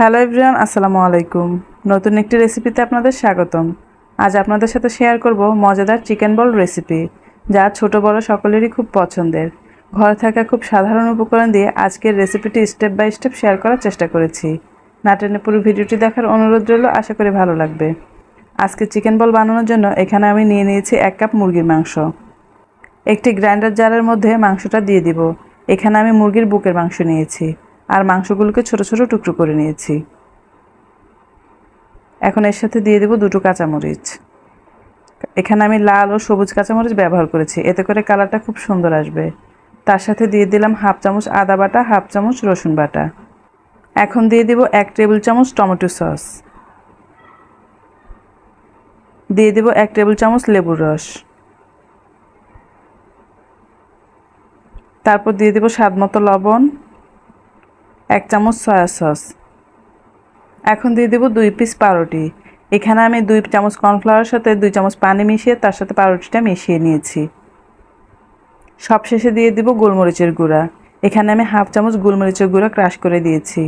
Hello everyone, আসসালামু আলাইকুম। নতুন একটি রেসিপিতে আপনাদের স্বাগতম। আজ আপনাদের সাথে শেয়ার করব মজাদার চিকেন বল রেসিপি, যা ছোট বড় সকলেরই খুব পছন্দের। ঘরে থাকা খুব সাধারণ উপকরণ দিয়ে আজকের রেসিপিটি স্টেপ বাই স্টেপ শেয়ার করার চেষ্টা করেছি। না টেনে পুরো ভিডিওটি দেখার অনুরোধ রইল, আশা করি ভালো লাগবে। আজকে চিকেন বল বানানোর জন্য এখানে আমি নিয়ে নিয়েছি এক কাপ মুরগির মাংস। একটি গ্রাইন্ডার জারের মধ্যে মাংসটা দিয়ে দিব। এখানে আমি মুরগির বুকের মাংস নিয়েছি। আর মাংসগুলোকে ছোট ছোট টুকরো করে নিয়েছি। এখন এর সাথে দিয়ে দেব দুটো কাঁচামরিচ। এখানে আমি লাল ও সবুজ কাঁচামরিচ ব্যবহার করেছি। এতে করে কালারটা খুব সুন্দর আসবে। তার সাথে দিয়ে দিলাম হাফ চামচ আদা বাটা, হাফ চামচ রসুন বাটা। এখন দিয়ে দিব এক টেবিল চামচ টমেটো সস। দিয়ে দেব এক টেবিল চামচ লেবুর রস। তারপর দিয়ে দেব স্বাদ মতো লবণ। এক চামচ সয়া সস এখন দিয়ে দেবো দুই পিস পাউরুটি। এখানে আমি দুই চামচ কর্নফ্লাওয়ারের সাথে দুই চামচ পানি মিশিয়ে তার সাথে পাউরুটিটা মিশিয়ে নিয়েছি। সবশেষে দিয়ে দিব গোলমরিচের গুঁড়া। এখানে আমি হাফ চামচ গোলমরিচের গুঁড়া ক্রাশ করে দিয়েছি।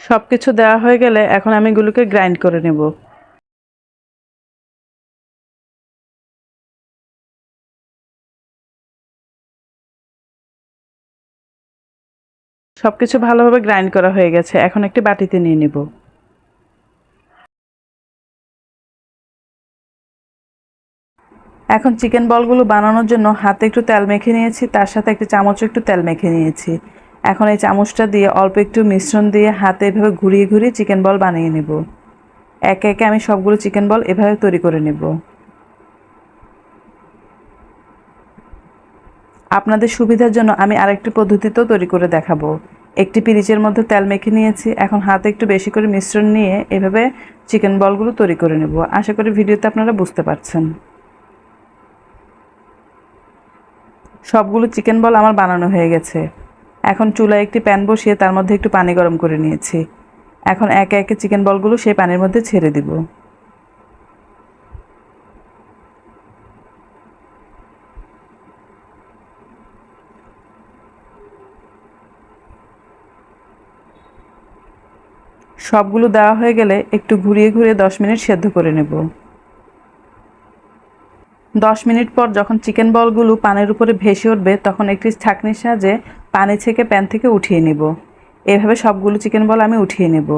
সব কিছু দেওয়া হয়ে গেলে এখন আমি এগুলোকে গ্রাইন্ড করে নেব। সব কিছু ভালোভাবে গ্রাইন্ড করা হয়ে গেছে। এখন একটি বাটিতে নিয়ে নেব। এখন চিকেন বলগুলো বানানোর জন্য হাতে একটু তেল মেখে নিয়েছি, তার সাথে একটি চামচও একটু তেল মেখে নিয়েছি। এখন এই চামচটা দিয়ে অল্প একটু মিশ্রণ দিয়ে হাতে এভাবে ঘুরিয়ে ঘুরিয়ে চিকেন বল বানিয়ে নেব। একে একে আমি সবগুলো চিকেন বল এভাবে তৈরি করে নেব। আপনাদের সুবিধার জন্য আমি আরেকটি পদ্ধতিতেও তৈরি করে দেখাবো। একটি পিরিচের মধ্যে তেল মেখে নিয়েছি। এখন হাতে একটু বেশি করে মিশ্রণ নিয়ে এভাবে চিকেন বলগুলো তৈরি করে নেব। আশা করি ভিডিওতে আপনারা বুঝতে পারছেন। সবগুলো চিকেন বল আমার বানানো হয়ে গেছে। এখন চুলায় একটি প্যান বসিয়ে তার মধ্যে একটু পানি গরম করে নিয়েছি। এখন একে একে চিকেন বলগুলো সেই পানির মধ্যে ছেড়ে দিব। সবগুলো দেওয়া হয়ে গেলে একটু ঘুরিয়ে ঘুরিয়ে দশ মিনিট সেদ্ধ করে নেব। দশ মিনিট পর যখন চিকেন বলগুলো পানির উপরে ভেসে উঠবে, তখন একটি ছাঁকনির সাহায্যে পানি থেকে প্যান থেকে উঠিয়ে নেব। এভাবে সবগুলো চিকেন বল আমি উঠিয়ে নেব।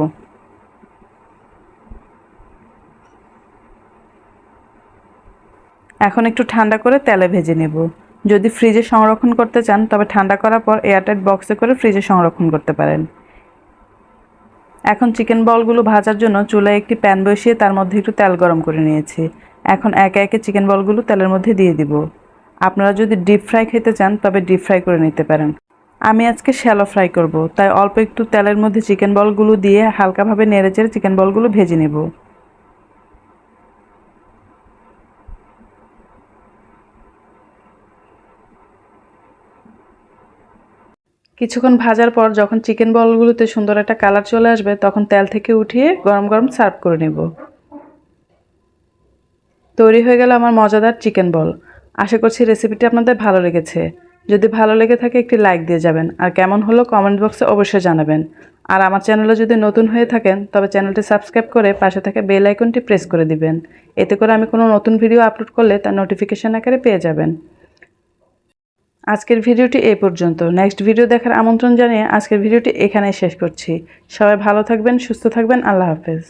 এখন একটু ঠান্ডা করে তেলে ভেজে নেব। যদি ফ্রিজে সংরক্ষণ করতে চান, তবে ঠান্ডা করার পর এয়ারটাইট বক্সে করে ফ্রিজে সংরক্ষণ করতে পারেন। এখন চিকেন বলগুলো ভাজার জন্য চুলায় একটি প্যান বসিয়ে তার মধ্যে একটু তেল গরম করে নিয়েছি। এখন একে একে চিকেন বলগুলো তেলের মধ্যে দিয়ে দিব। আপনারা যদি ডিপ ফ্রাই খেতে চান, তবে ডিপ ফ্রাই করে নিতে পারেন। আমি আজকে শ্যালো ফ্রাই করব, তাই অল্প একটু তেলের মধ্যে চিকেন বলগুলো দিয়ে হালকাভাবে নেড়ে চেড়ে চিকেন বলগুলো ভেজে নেব। কিছুক্ষণ ভাজার পর যখন চিকেন বলগুলোতে সুন্দর একটা কালার চলে আসবে, তখন তেল থেকে উঠিয়ে গরম গরম সার্ভ করে নেব। তৈরি হয়ে গেল আমার মজাদার চিকেন বল আশা করছি রেসিপিটি আপনাদের ভালো লেগেছে। যদি ভালো লেগে থাকে, একটি লাইক দিয়ে যাবেন। আর কেমন হলো কমেন্ট বক্সে অবশ্যই জানাবেন। আর আমার চ্যানেলে যদি নতুন হয়ে থাকেন, তবে চ্যানেলটি সাবস্ক্রাইব করে পাশে থাকা বেল আইকনটি প্রেস করে দিবেন। এতে করে আমি কোনো নতুন ভিডিও আপলোড করলে তার নোটিফিকেশান আকারে পেয়ে যাবেন। আজকের ভিডিওটি এই পর্যন্ত। নেক্সট ভিডিও দেখার আমন্ত্রণ জানিয়ে আজকের ভিডিওটি এখানেই শেষ করছি। সবাই ভালো থাকবেন, সুস্থ থাকবেন। আল্লাহ হাফেজ।